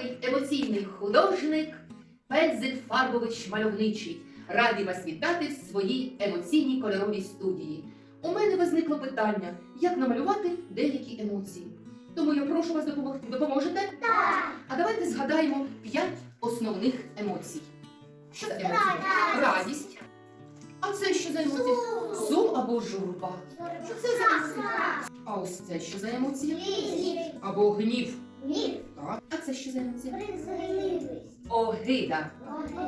чудовий емоційний художник Пензель Фарбович Мальовничий. Радий вас вітати в своїй емоційній кольоровій студії. У мене виникло питання, як намалювати деякі емоції. Тому я прошу вас допомогти. Допоможете? Так. А давайте згадаємо п'ять основних емоцій. Що це емоції? Радість. Радість. А це що за емоції? Сум або журба. Що це за емоції? А ось це що за? Злість. Або гнів. Ні. Так. А це що за емоція? Брезгливість. Огида.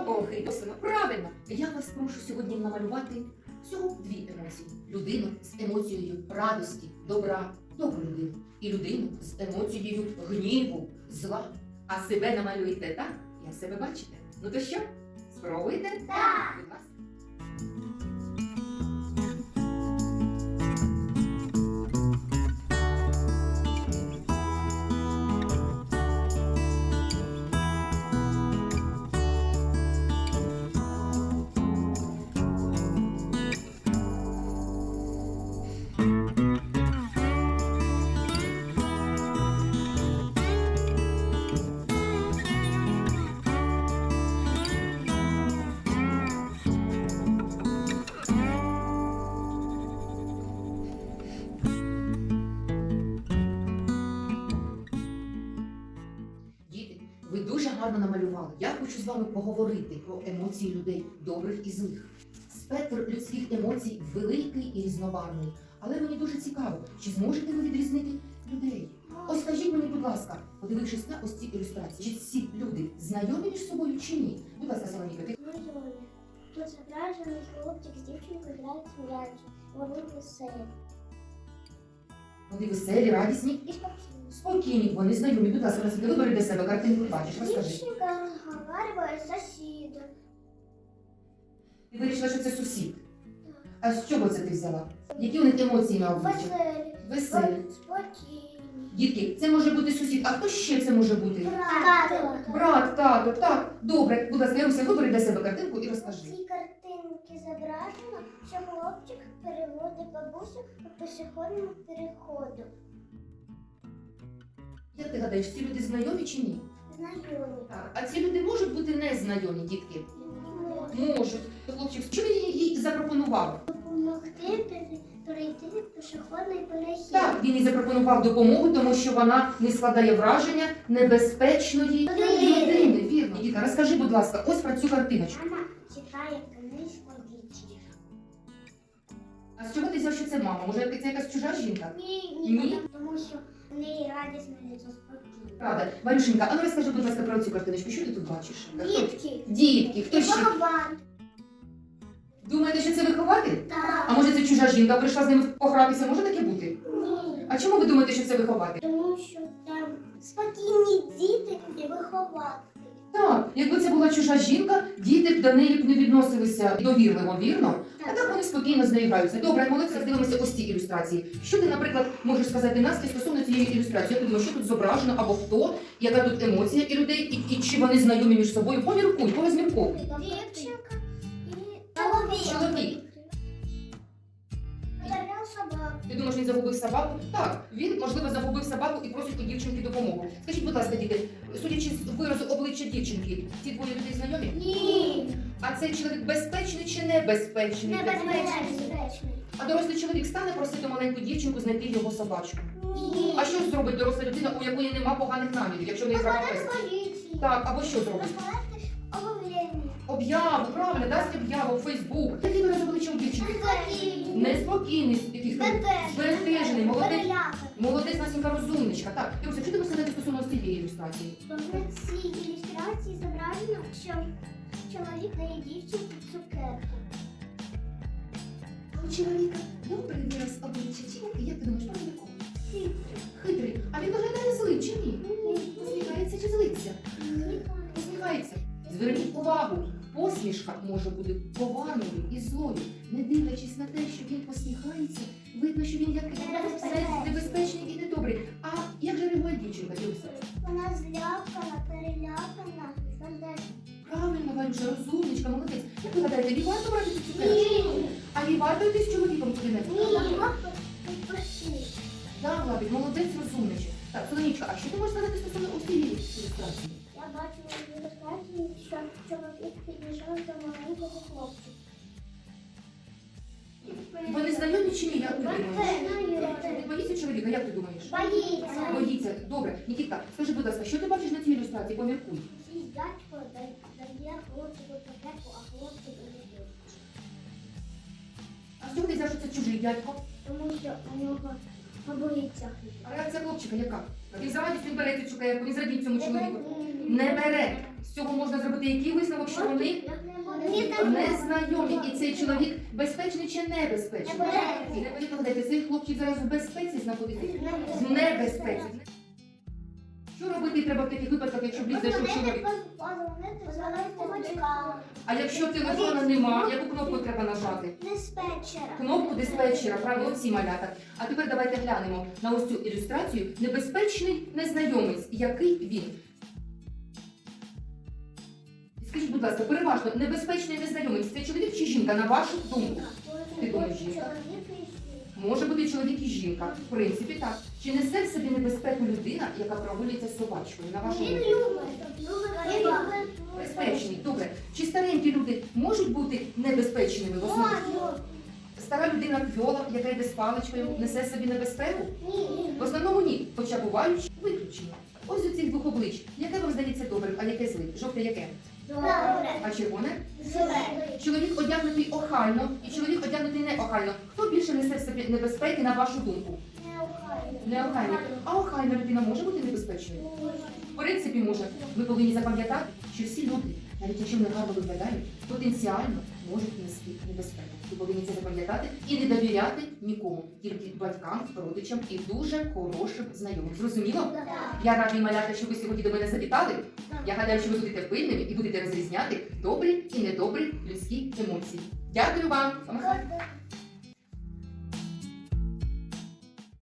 Огида. Правильно. Я вас прошу сьогодні намалювати всього дві емоції: людину з емоцією радості, добра, добру людину, і людину з емоцією гніву, зла. А себе намалюєте так, як себе бачите. Ну то що? Спробуйте? Так. Будь ласка. Ви дуже гарно намалювали. Я хочу з вами поговорити про емоції людей, добрих і злих. Спектр людських емоцій великий і різнобарвний. Але мені дуже цікаво, чи зможете ви відрізнити людей? Ось скажіть мені, будь ласка, подивившись на ось ці ілюстрації, чи ці люди знайомі між собою чи ні? Будь ласка, Солоніка, ти Знайомі. Тут зображений хлопчик з дівчинкою грають в. Вони веселі. вони веселі, радісні, І спокійні. Спокійні, вони знайомі. Будь ласка, вибери для себе картинку, бачиш, розкажи. Дівчинка розговариває з. Ти вирішила, що це сусід. А з чого це ти взяла? Які у них емоції на обличчі? Веселі. Веселі. Спокійні. Дітки, це може бути сусід. А хто ще це може бути? Тато. Брат, тато, так. Добре, будь ласка, Яруся, вибери для себе картинку і розкажи. цій картинці зображено, що хлопчик переводить бабусю по пішохідному переходу. Як ти гадаєш, ці люди знайомі чи ні? Знайомі. Так. А ці люди можуть бути незнайомі, дітки? Можуть. Хлопчик, що він їй запропонував? допомогти пере- перейти пішохідний перехід. Так, він їй запропонував допомогу, тому що вона не складає враження небезпечної Людини. людини. Вірно. Дітка, розкажи, будь ласка, ось про цю картиночку. Мама читає книжку дітей. А з чого ти взяв, що це мама? Може, це якась чужа жінка? Ні, Ні? ні, тому що радісне літо спокійно. Правда. Варюшенька, а ну розкажи, будь ласка, про цю картиночку. Що ти тут бачиш? Дітки. Дітки, хто ще? Похован. Думаєте, що це вихователь? А Так. може це чужа жінка прийшла з ними погратися? Може таке бути? Ні. А чому ви думаєте, що це вихователь? Тому що там спокійні діти і виховати. Так, якби це була чужа жінка, діти б до неї б не відносилися довірливо, вірно? А так вони спокійно з нею граються. Добре, молодці, дивимося ось ці ілюстрації. Що ти, наприклад, можеш сказати Насті стосовно цієї ілюстрації? Як ти думаєш, що тут зображено або хто, яка тут емоція і людей, і, і чи вони знайомі між собою? Поміркуй, порозмірковуй. Дівчинка і чоловік. Ти думаєш, він загубив собаку? Так, він, можливо, загубив собаку і просить у дівчинки допомогу. Скажіть, будь ласка, діти, судячи з виразу обличчя дівчинки, ці двоє людей знайомі? Ні. А цей чоловік безпечний чи небезпечний? Небезпечний. А дорослий чоловік стане просити маленьку дівчинку знайти його собачку. Ні. А що зробить доросла людина, у якої нема поганих намірів, якщо в неї права поліції. Так, або що зробить? Розповісти об'явлення. Об'яву, правильно, дасть об'яву в Фейсбук. Який вираз обличчя у дівчинки? Неспокійний, збентежений, молодець. Молодець Насінька розумничка. Так, Іруся, що ти сказати стосовно цієї ілюстрації? На цій ілюстрації зображено, що чоловік дає дівчинці цукерку. У чоловіка добрий вираз обличчя, чи який? Як ти думаєш, про якого? Хитрий. А він виглядає злим, чи ні? Посміхається чи злиться? Посміхається. Зверніть увагу, посмішка може бути поважною і злою, не дивлячись на те, що він посміхається, видно, що він який Небезпечний. небезпечний і недобрий. А як же реагує дівчинка, Іруся? Вона злякана, перелякана. Правильно, Валюша, розумничка, молодець. Як ви гадаєте, їй варто брати цю цукерку? А їй варто йти з чоловіком туди? Ні. Відпочити. Да, Владик, молодець розумничок. Так, Солонічка, а що ти можеш сказати стосовно ось цієї ілюстрації? Я бачила що чоловік підійшов до маленького хлопчика. Вони знайомі чи ні? Як ти думаєш? Боїться чоловіка, як ти думаєш? Боїться. Боїться. Добре. Нікіта, скажи, будь ласка, що ти бачиш на цій ілюстрації? Поміркуй. Дядько дає хлопчику цукерку, а хлопчик не. А з чого ти взяв, що це чужий дядько? Тому що у нього побоїться А реакція хлопчика яка? Він з радістю бере цю цукерку, він зрадіть цьому чоловіку. Не бере. З цього можна зробити який висновок, що вони не знайомі. І цей чоловік безпечний чи небезпечний? І не потрібно цей хлопчик зараз в безпеці знаходиться. В небезпеці. Що робити треба в таких випадках, якщо в ліс зайшов чоловік? А якщо телефона нема, яку кнопку треба нажати? Диспетчера. Кнопку диспетчера, правильно всі малята. А тепер давайте глянемо на ось цю ілюстрацію. Небезпечний незнайомець. Який він? Будь ласка, переважно, небезпечний незнайомець це чоловік чи жінка, на вашу думку? Ти думаєш, жінка? Може бути чоловік і жінка. В принципі, так. Чи несе в собі небезпеку людина, яка прогулюється з собачкою? На вашу думку? Безпечні, добре. Чи старенькі люди можуть бути небезпечними в основі? Стара людина квьола, яка йде з паличкою, несе собі небезпеку? Ні. В основному ні, хоча бувають виключення. Ось у цих двох облич. Яке вам здається добрим, а яке злим? Жовте яке? Добре. А червоне? Зелене. Чоловік одягнутий охайно і чоловік одягнутий неохайно. Хто більше несе в собі небезпеки, на вашу думку? Неохайно. Неохайно. А охайна людина може бути небезпечною? В принципі, може. Ви повинні запам'ятати, що всі люди, навіть якщо вони гарно виглядають, потенціально можуть нести небезпеку. Ви повинні це запам'ятати і не довіряти нікому, тільки батькам, родичам і дуже хорошим знайомим. Зрозуміло? Я радий малята, що ви сьогодні до мене завітали. Я гадаю, що ви будете пильними і будете розрізняти добрі і недобрі людські емоції. Дякую вам!